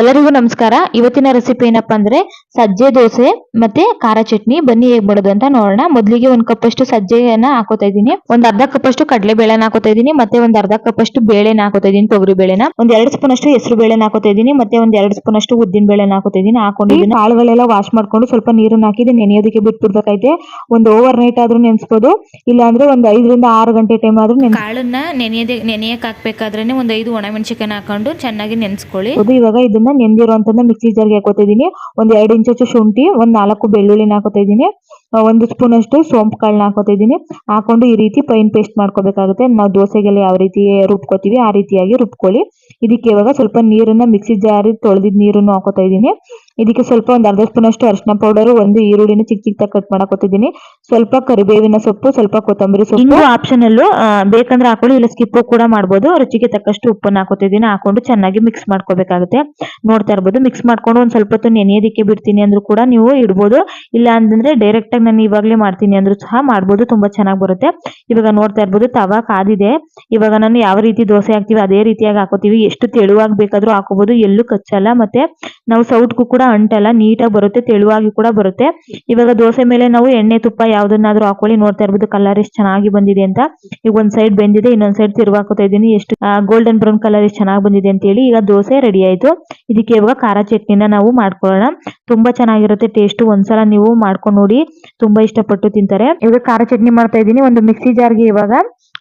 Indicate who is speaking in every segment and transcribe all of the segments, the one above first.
Speaker 1: ಎಲ್ಲರಿಗೂ ನಮಸ್ಕಾರ. ಇವತ್ತಿನ ರೆಸಿಪಿ ಏನಪ್ಪಾ ಅಂದ್ರೆ ಸಜ್ಜೆ ದೋಸೆ ಮತ್ತೆ ಖಾರ ಚಟ್ನಿ. ಬನ್ನಿ ಹೇಗ್ ಮಾಡೋದು ಅಂತ ನೋಡೋಣ. ಮೊದಲಿಗೆ ಒಂದ್ ಕಪ್ ಅಷ್ಟು ಸಜ್ಜೆಯನ್ನ ಹಾಕೋತಾ ಇದೀನಿ ಒಂದ್ ಅರ್ಧ ಕಪ್ ಅಷ್ಟು ಕಡಲೆ ಬೇಳೆನ ಹಾಕೋತಾ ಇದೀನಿ ಮತ್ತೆ ಒಂದ್ ಅರ್ಧ ಕಪ್ ಅಷ್ಟು ಬೇಳೆನ ಹಾಕೋತಾ ಇದೀನಿ ತೊಗರಿ ಬೇಳೆನ. ಒಂದ್ ಎರಡ್ ಸ್ಪೂನ್ ಅಷ್ಟು ಹೆಸರು ಬೇಳೆನ ಹಾಕೋತಾ ಇದೀನಿ ಮತ್ತೆ ಒಂದ್ ಎರಡ್ ಸ್ಪೂನ್ ಅಷ್ಟು ಉದ್ದಿನ ಬೇಳೆನ ಹಾಕೋತಾ ಇದೀನಿ ಹಾಕೊಂಡಿದ್ದೀನಿ ಕಾಳುಗಳೆಲ್ಲ ವಾಶ್ ಮಾಡ್ಕೊಂಡು ಸ್ವಲ್ಪ ನೀರನ್ನ ಹಾಕಿದ್ರೆ ನೆನೆಯೋದಕ್ಕೆ ಬಿಟ್ಬಿಡ್ಬೇಕೈತೆ ಒಂದು ಓವರ್ ನೈಟ್ ಆದ್ರೂ ನೆನೆಸ್ಬೋದು. ಇಲ್ಲ ಅಂದ್ರೆ ಒಂದ್ ಐದರಿಂದ ಆರು ಗಂಟೆ ಟೈಮ್ ಆದ್ರೂ ಕಾಳನ್ನ ನೆನೆಯದೆ ನೆನೆಯಕ್ಕೆ ಹಾಕ್ಬೇಕಾದ್ರೆ ಒಂದ್ ಐದು ಒಣಮೆಣಸಿಕಾಯಿ ಹಾಕೊಂಡು ಚೆನ್ನಾಗಿ ನೆನೆಸ್ಕೊಳ್ಳಿ. ಅದು ಇವಾಗ ಇದನ್ನ ನೆಂದಿರುವಂತನ್ನ ಮಿಕ್ಸಿ ಜಾರ್ಗೆ ಹಾಕೋತಿದ್ದೀನಿ. ಒಂದ್ ಎರಡ್ ಇಂಚು ಶುಂಠಿ ಒಂದ್ ನಾಲ್ಕು ಬೆಳ್ಳುಳ್ಳಿನ ಹಾಕೋತಾ ಇದೀನಿ ಆ, ಒಂದು ಸ್ಪೂನ್ ಅಷ್ಟು ಸೋಂಪು ಕಾಳನ್ನ ಹಾಕೋತಾ ಇದೀನಿ ಹಾಕೊಂಡು ಈ ರೀತಿ ಫೈನ್ ಪೇಸ್ಟ್ ಮಾಡ್ಕೋಬೇಕಾಗುತ್ತೆ. ನಾವು ದೋಸೆಗೆಲ್ಲ ಯಾವ ರೀತಿ ರುಬ್ಕೋತೀವಿ, ಆ ರೀತಿಯಾಗಿ ರುಬ್ಕೊಳ್ಳಿ. ಇದಕ್ಕೆ ಇವಾಗ ಸ್ವಲ್ಪ ನೀರನ್ನ ಮಿಕ್ಸಿ ಜಾರಿ ತೊಳೆದಿದ್ದ ನೀರನ್ನು ಹಾಕೋತಾ ಇದ್ದೀನಿ. ಇದಕ್ಕೆ ಸ್ವಲ್ಪ ಒಂದು ಅರ್ಧ ಸ್ಪೂನ್ ಅಷ್ಟು ಅರಿಶಿನ ಪೌಡರ್ ಒಂದು ಈರುಳ್ಳಿನ ಚಿಕ್ಕ ಚಿಕ್ಕ ಕಟ್ ಮಾಡ್ಕೋತಿದ್ದೀನಿ. ಸ್ವಲ್ಪ ಕರಿಬೇವಿನ ಸೊಪ್ಪು, ಸ್ವಲ್ಪ ಕೊತ್ತಂಬರಿ ಸೊಪ್ಪು. ಆಪ್ಷನಲ್ಲೂ ಬೇಕಂದ್ರೆ ಹಾಕೊಳ್ಳಿ, ಇಲ್ಲ ಸ್ಕಿಪ್ಪು ಕೂಡ ಮಾಡ್ಬೋದು. ರುಚಿಗೆ ತಕ್ಕಷ್ಟು ಉಪ್ಪನ್ನು ಹಾಕೋತಿದ್ದೀನಿ. ಹಾಕೊಂಡು ಚೆನ್ನಾಗಿ ಮಿಕ್ಸ್ ಮಾಡ್ಕೋಬೇಕಾಗುತ್ತೆ. ನೋಡ್ತಾ ಇರ್ಬೋದು. ಮಿಕ್ಸ್ ಮಾಡ್ಕೊಂಡು ಒಂದ್ ಸ್ವಲ್ಪ ಹೊತ್ತು ನೆನೆಯೋದಕ್ಕೆ ಬಿಡ್ತೀನಿ ಅಂದ್ರೂ ಕೂಡ ನೀವು ಇಡ್ಬೋದು. ಇಲ್ಲ ಅಂತಂದ್ರೆ ಡೈರೆಕ್ಟ್ ಆಗಿ ನಾನು ಇವಾಗಲೇ ಮಾಡ್ತೀನಿ ಅಂದ್ರೂ ಸಹ ಮಾಡ್ಬೋದು, ತುಂಬಾ ಚೆನ್ನಾಗಿ ಬರುತ್ತೆ. ಇವಾಗ ನೋಡ್ತಾ ಇರ್ಬೋದು, ತವಾ ಕಾದಿದೆ. ಇವಾಗ ನಾನು ಯಾವ ರೀತಿ ದೋಸೆ ಹಾಕ್ತೀವಿ, ಅದೇ ರೀತಿಯಾಗಿ ಹಾಕೋತೀವಿ. ಎಷ್ಟು ತೆಳುವಾಗಿ ಬೇಕಾದ್ರೂ ಹಾಕೋಬಹುದು ಎಲ್ಲೂ ಕಚ್ಚಲ್ಲ. ಮತ್ತೆ ನಾವು ಸೌಟ್ಗೂ ಕೂಡ ಅಂಟಲ್ಲ, ನೀಟಾಗಿ ಬರುತ್ತೆ, ತೆಳುವಾಗಿ ಕೂಡ ಬರುತ್ತೆ. ಇವಾಗ ದೋಸೆ ಮೇಲೆ ನಾವು ಎಣ್ಣೆ, ತುಪ್ಪ ಯಾವ್ದನ್ನಾದ್ರೂ ಹಾಕೊಳ್ಳಿ. ನೋಡ್ತಾ ಇರ್ಬೋದು, ಕಲರ್ ಎಷ್ಟು ಚೆನ್ನಾಗಿ ಬಂದಿದೆ ಅಂತ. ಈಗ ಒಂದ್ ಸೈಡ್ ಬೆಂದಿದೆ, ಇನ್ನೊಂದ್ ಸೈಡ್ ತಿರುಗಾಕೋತಾ ಇದೀನಿ ಎಷ್ಟು ಗೋಲ್ಡನ್ ಬ್ರೌನ್ ಕಲರ್ ಎಷ್ಟು ಚೆನ್ನಾಗಿ ಬಂದಿದೆ ಅಂತ ಹೇಳಿ ಈಗ ದೋಸೆ ರೆಡಿ ಆಯ್ತು. ಇದಕ್ಕೆ ಇವಾಗ ಖಾರ ಚಟ್ನಿನ ನಾವು ಮಾಡ್ಕೊಳ್ಳೋಣ. ತುಂಬಾ ಚೆನ್ನಾಗಿರುತ್ತೆ ಟೇಸ್ಟ್ ಒಂದ್ಸಲ ನೀವು ಮಾಡ್ಕೊಂಡು ನೋಡಿ. ತುಂಬಾ ಇಷ್ಟಪಟ್ಟು ತಿಂತಾರೆ. ಇವಾಗ ಖಾರ ಚಟ್ನಿ ಮಾಡ್ತಾ ಇದೀನಿ ಒಂದು ಮಿಕ್ಸಿ ಜಾರ್ಗೆ ಇವಾಗ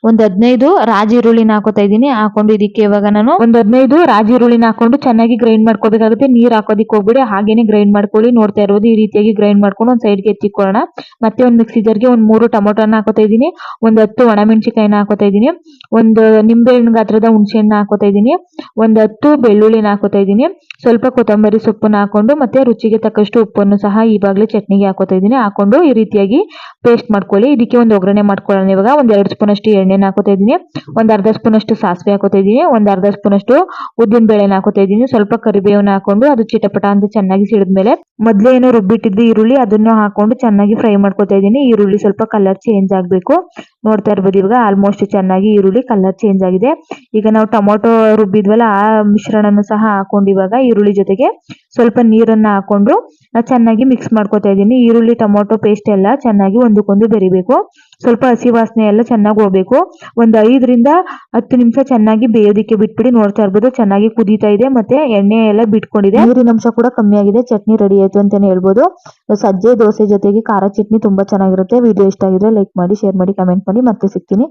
Speaker 1: ಒಂದ್ ಹದಿನೈದು ರಾಜ ಈರುಳ್ಳಿನ ಹಾಕೋತಾ ಇದೀನಿ ಹಾಕೊಂಡು ಇದಕ್ಕೆ ಇವಾಗ ನಾನು ಒಂದ್ ಹದಿನೈದು ರಾಜಿ ಈರುಳ್ಳಿನ ಹಾಕೊಂಡು ಚೆನ್ನಾಗಿ ಗ್ರೈಂಡ್ ಮಾಡ್ಕೋಬೇಕಾಗುತ್ತೆ. ನೀರ್ ಹಾಕೋದಿಕ್ ಹೋಗ್ಬಿಡಿ. ಹಾಗೇನೆ ಗ್ರೈಂಡ್ ಮಾಡ್ಕೊಳ್ಳಿ. ನೋಡ್ತಾ ಇರೋದು ಈ ರೀತಿಯಾಗಿ ಗ್ರೈಂಡ್ ಮಾಡ್ಕೊಂಡು ಒಂದ್ ಸೈಡ್ಗೆ ಎತ್ತಿಕೊಳ್ಳೋಣ. ಮತ್ತೆ ಒಂದ್ ಮಿಕ್ಸಿ ಜಾರ್ಗೆ ಒಂದ್ ಮೂರು ಟೊಮೊಟೊನ ಹಾಕೋತಾ ಇದೀನಿ ಒಂದ್ ಹತ್ತು ಒಣಮೆಣಸಿಕಾಯಿನ ಹಾಕೋತಾ ಇದೀನಿ ಒಂದು ನಿಂಬೆ ಹಣ್ಣು ಗಾತ್ರದ ಹುಣಸೆ ಹಣ್ಣು ಹಾಕೋತಾ ಇದೀನಿ ಒಂದ್ ಹತ್ತು ಬೆಳ್ಳುಳ್ಳಿನ ಹಾಕೋತಾ ಇದೀನಿ ಸ್ವಲ್ಪ ಕೊತ್ತಂಬರಿ ಸೊಪ್ಪನ್ನ ಹಾಕೊಂಡು ಮತ್ತೆ ರುಚಿಗೆ ತಕ್ಕಷ್ಟು ಉಪ್ಪನ್ನು ಸಹ ಈವಾಗಲೇ ಚಟ್ನಿಗೆ ಹಾಕೋತಾ ಇದೀನಿ ಹಾಕೊಂಡು ಈ ರೀತಿಯಾಗಿ ಪೇಸ್ಟ್ ಮಾಡ್ಕೊಳ್ಳಿ. ಇದಕ್ಕೆ ಒಂದು ಒಗ್ಗರಣೆ ಮಾಡ್ಕೊಳ್ಳೋಣ ಇವಾಗ. ಒಂದ್ ಎರಡು ಸ್ಪೂನ್ ಅಷ್ಟು ಎಣ್ಣೆನ ಹಾಕೋತಾ ಇದ್ದೀನಿ. ಒಂದ್ ಅರ್ಧ ಸ್ಪೂನ್ ಅಷ್ಟು ಸಾಸಿವೆ ಹಾಕೋತಾ ಇದ್ದೀನಿ. ಒಂದ್ ಅರ್ಧ ಸ್ಪೂನ್ ಅಷ್ಟು ಉದ್ದಿನ ಬೇಳೆನ ಹಾಕೋತಾ ಇದ್ದೀನಿ. ಸ್ವಲ್ಪ ಕರಿಬೇವನ್ನ ಹಾಕೊಂಡು ಅದು ಚಿಟಪಟ ಅಂತ ಚೆನ್ನಾಗಿ ಸಿಡಿದ್ಮೇಲೆ ಮೊದಲೇ ಏನೋ ರುಬ್ಬಿಟ್ಟಿದ್ದು ಈರುಳ್ಳಿ, ಅದನ್ನ ಹಾಕೊಂಡು ಚೆನ್ನಾಗಿ ಫ್ರೈ ಮಾಡ್ಕೋತಾ ಇದ್ದೀನಿ. ಈರುಳ್ಳಿ ಸ್ವಲ್ಪ ಕಲರ್ ಚೇಂಜ್ ಆಗ್ಬೇಕು. ನೋಡ್ತಾ ಇರ್ಬೋದು ಇವಾಗ ಆಲ್ಮೋಸ್ಟ್ ಚೆನ್ನಾಗಿ ಈರುಳ್ಳಿ ಕಲರ್ ಚೇಂಜ್ ಆಗಿದೆ. ಈಗ ನಾವು ಟೊಮೊಟೊ ರುಬ್ಬಿದ್ವಲ್ಲ ಆ ಮಿಶ್ರಣನು ಸಹ ಹಾಕೊಂಡು ಇವಾಗ ಈರುಳ್ಳಿ ಜೊತೆಗೆ ಸ್ವಲ್ಪ ನೀರನ್ನ ಹಾಕೊಂಡು ಚೆನ್ನಾಗಿ ಮಿಕ್ಸ್ ಮಾಡ್ಕೋತಾ ಇದ್ದೀನಿ. ಈರುಳ್ಳಿ, ಟೊಮೊಟೊ ಪೇಸ್ಟ್ ಎಲ್ಲ ಚೆನ್ನಾಗಿ ಒಂದಕ್ಕೊಂದು ಬೆರಿಬೇಕು. ಸ್ವಲ್ಪ ಹಸಿ ವಾಸನೆ ಎಲ್ಲ ಚೆನ್ನಾಗಿ ಹೋಗ್ಬೇಕು. ಒಂದು ಐದರಿಂದ ಹತ್ತು ನಿಮಿಷ ಚೆನ್ನಾಗಿ ಬೇಯೋದಿಕ್ಕೆ ಬಿಟ್ಬಿಡಿ, ನೋಡ್ತಾ ಇರ್ಬೋದು, ಚೆನ್ನಾಗಿ ಕುದೀತಾ ಇದೆ, ಮತ್ತೆ ಎಣ್ಣೆ ಎಲ್ಲ ಬಿಟ್ಕೊಂಡಿದೆ. ನೀರಿನ ಅಂಶ ಕೂಡ ಕಮ್ಮಿ ಆಗಿದೆ, ಚಟ್ನಿ ರೆಡಿ ಆಯ್ತು ಅಂತಾನೆ ಹೇಳ್ಬೋದು. ಸಜ್ಜೆ, ದೋಸೆ ಜೊತೆಗೆ ಖಾರ ಚಟ್ನಿ ತುಂಬಾ ಚೆನ್ನಾಗಿರುತ್ತೆ. ವಿಡಿಯೋ ಇಷ್ಟ ಆಗಿದ್ರೆ ಲೈಕ್ ಮಾಡಿ ಶೇರ್ ಮಾಡಿ ಕಮೆಂಟ್ ಮಾಡಿ, ಮತ್ತೆ ಸಿಗ್ತೀನಿ.